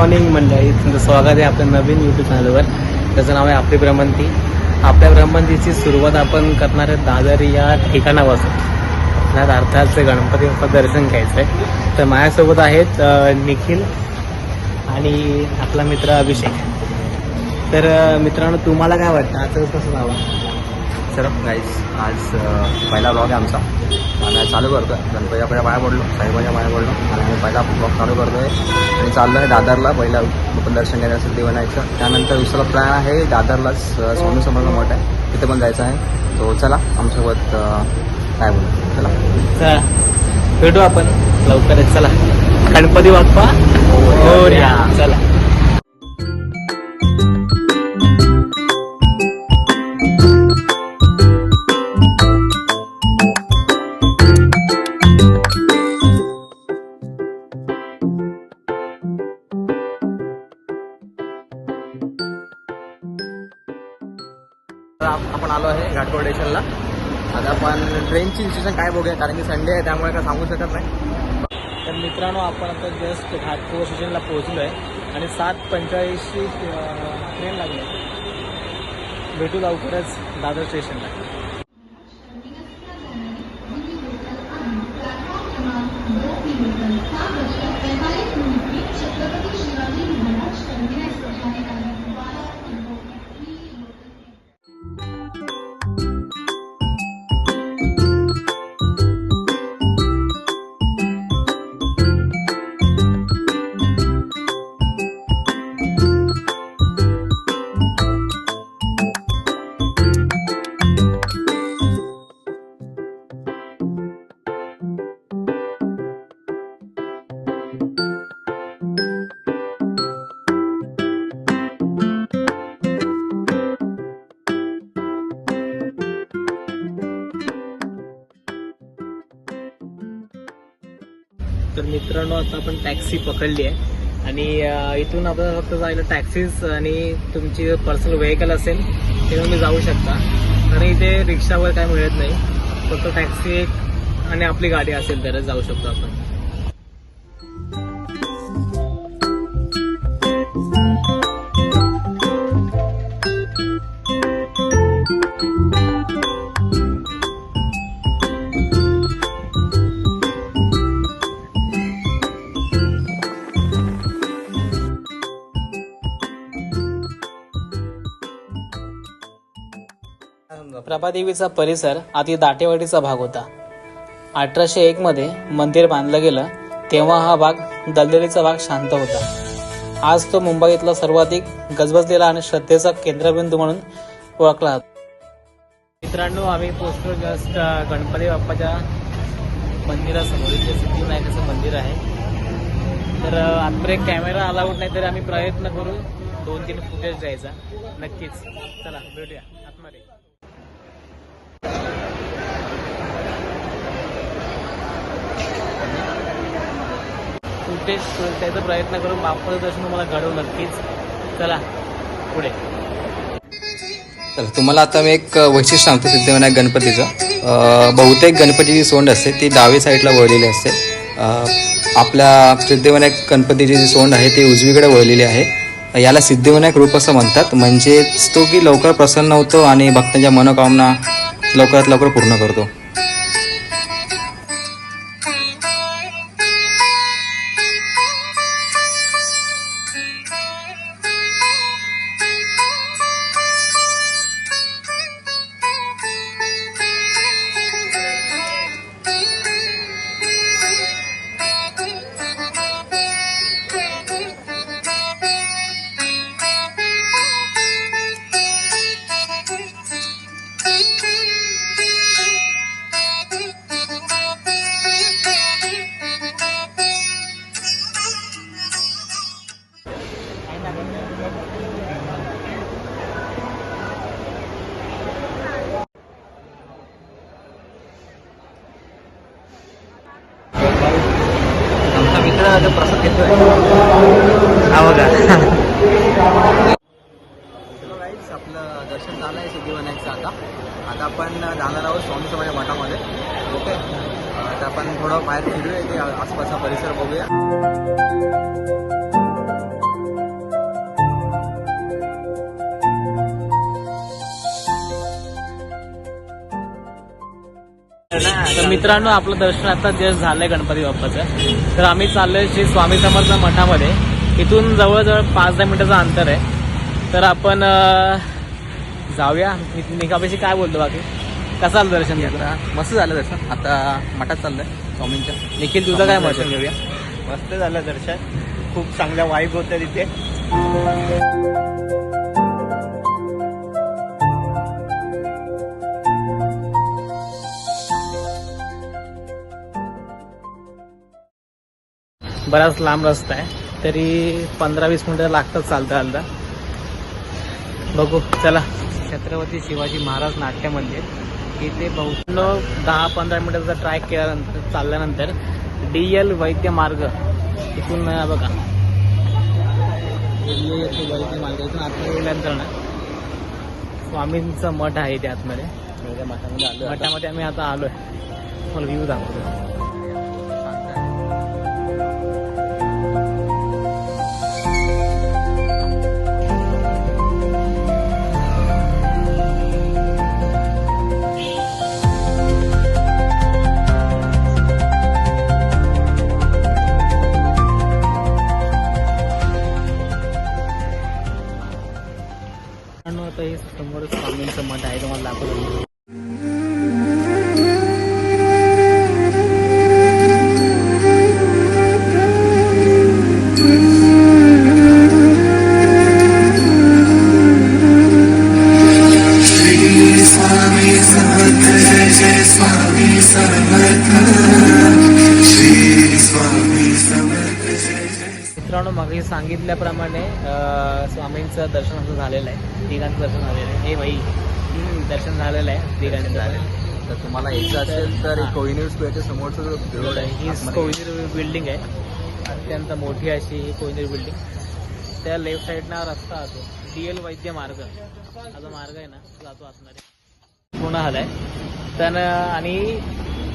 Morning मंडळी तुमचं स्वागत आहे आपल्या नवीन यूट्यूब चॅनलवर त्याचं नाव आहे आपली ब्रह्मंती. आपल्या ब्रह्मंतीची सुरुवात आपण करणार आहे दादर या ठिकाणापासून. त्यात अर्थात गणपती बाप्पा दर्शन घ्यायचं आहे तर माझ्यासोबत आहेत निखिल आणि आपला मित्र अभिषेक. तर मित्रांनो तुम्हाला काय वाटतं? आजचं कसं लावा सर गाईज आज पहिला ब्लॉग आहे आमचा. आणि चालू करतो आहे गणपती आपल्या पाया पडलो साईबाच्या पाया पडलो. आणि पहिला ब्लॉग चालू करतो आहे आणि चाललो आहे दादरला पहिला दर्शन घ्यायचं सिद्धिविनायकचं त्यानंतर दुसरा प्लॅन आहे दादरलाच स्वामी समर्थ मठ आहे. तिथे पण जायचं आहे. तो चला आमच्यासोबत काय बोलू? चला. चला. भेटू आपण लवकरच. चला. गणपती बाप्पा चला. आपण आलो आहे घाटकोट स्टेशनला आता आपण ट्रेनची सिच्युएशन काय बघूया? कारण की संडे आहे त्यामुळे काय सांगू शकत नाही. तर मित्रांनो आपण आता जस्ट घाटकोपर स्टेशनला पोहोचलो आहे आणि सात पंचेचाळीसची ट्रेन लागली. आहे. भेटू लवकरच दादर स्टेशनला तर मित्रांनो आता आपण टॅक्सी पकडली आहे. आणि इथून आपल्याला फक्त जायला टॅक्सीज आणि तुमची पर्सनल व्हेकल असेल ते तुम्ही जाऊ शकता. आणि इथे रिक्षावर काय मिळत नाही. फक्त टॅक्सी एक आणि आपली गाडी असेल तरच जाऊ शकतो आपण. प्रभादेवीचा परिसर अति दाटेवाडीचा भाग होता. अठराशे एक मध्ये मंदिर बांधलं गेलं तेव्हा हा भाग दलदलीचा भाग शांत होता. आज तो मुंबईतला सर्वाधिक गजबजलेला आणि श्रद्धेचा केंद्रबिंदू म्हणून ओळखला जातो. मित्रांनो आम्ही पोहोचलो जस्ट गणपती बाप्पाच्या मंदिरासमोर इथे सिद्धिविनायकाचं मंदिर आहे. तर आतमध्ये कॅमेरा अलाउड नाही तरी आम्ही प्रयत्न करू दोन तीन फुटेज द्यायचा. नक्कीच. चला भेटूया. आतमध्ये. फुटेज त्याचा प्रयत्न करून बाप्पाचं दर्शन तुम्हाला घडवू नक्कीच. चला पुढे. तुम्हाला आता मी एक वैशिष्ट्य सांगतो सिद्धिविनायक गणपतीचं. बहुतेक गणपतीची सोंड असते ती डावी साईडला वळलेली असते. आपल्या सिद्धिविनायक गणपतीची जी सोंड आहे ती उजवीकडे वळलेली आहे. याला सिद्धिविनायक रूप असं म्हणतात म्हणजेच तो की लवकर प्रसन्न होतो आणि भक्तांच्या मनोकामना लवकरात लवकर पूर्ण करतो. आता प्रसाद घेतोय बघा आपलं दर्शन झालं आहे सिद्धिविनायकचं आता. आता आपण जाणार आहोत स्वामी समाजा मठामध्ये. ओके आता आपण थोडं बाहेर फिरूया ते आसपासचा परिसर बघूया. तर मित्रांनो आपलं दर्शन आता जस्ट झालंय गणपती बाप्पाचं. तर आम्ही चाललोय श्री स्वामी समर्थ मठामध्ये. इथून जवळजवळ पाच दहा मिनिटाचं अंतर आहे. तर आपण जाऊया. मी- निकापेशी काय बोलतो बाकी? कसं आलं दर्शन घेतलं? आता मस्त झालं दर्शन. आता मठात चाललंय स्वामींच्या. निखिल तुझं काय आहे? घेऊया. मस्त झालं दर्शन. खूप चांगल्या वाईब होत्या तिथे. बराच लांब रस्ता आहे. तरी पंधरा वीस मिनिटं लागतात चालता चालता. बघू चला. छत्रपती शिवाजी महाराज नाट्य मंदिर इथे बहुतेक दहा पंधरा मिनिटाचा ट्रॅक केल्यानंतर चालल्यानंतर डी एल वैद्य मार्ग इथून बघा. वैद्य मार्ग इथून आतमध्ये गेल्यानंतर ना स्वामींचं मठ आहे इथे आतमध्ये. मठामध्ये आलो मठामध्ये आम्ही आता आलोय. मला व्ह्यू दाखवतो. मित्रांनो मागे सांगितल्याप्रमाणे स्वामींचं दर्शन आमचं झालेलं आहे. तिघांचं दर्शन झालेलं आहे. हे भाई दर्शन झालेलं आहे तिघांचं. तर तुम्हाला यायचं असेल तर. कोहिनूर स्क्वेअरच्या समोरचं जो रोड आहे ही. कोयनीर बिल्डिंग आहे. अत्यंत मोठी अशी ही कोयनीर बिल्डिंग त्या लेफ्ट साईडना रस्ता जातो डी एल वैद्य मार्ग. हा जो मार्ग आहे ना तो जातो असणारे पूर्ण झालाय. तर आणि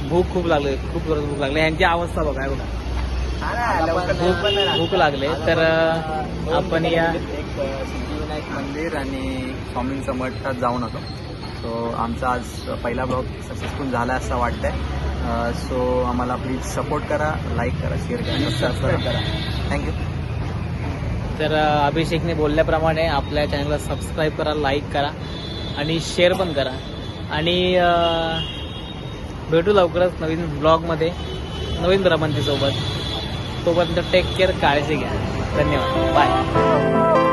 भूक खूप लागली खूप जोरात भूक लागली. यांची अवस्था बघा बघा भूक भूक लागले तर अं, आपण या सिद्धिविनायक मंदिर आणि स्वामींचं मठात जाऊन होतो. सो आमचा आज पहिला ब्लॉग सक्सेसफुल झाला असं वाटतंय. सो आम्हाला प्लीज सपोर्ट करा लाईक करा शेअर करा सबस्क्राईब करा. थँक्यू तर अभिषेकने बोलल्याप्रमाणे आपल्या चॅनलला सबस्क्राईब करा लाईक करा आणि शेअर पण करा. आणि भेटू लवकरच नवीन ब्लॉगमध्ये नवीन भ्रमंतीसोबत तोपर्यंत टेक केअर काळजी घ्या. धन्यवाद. बाय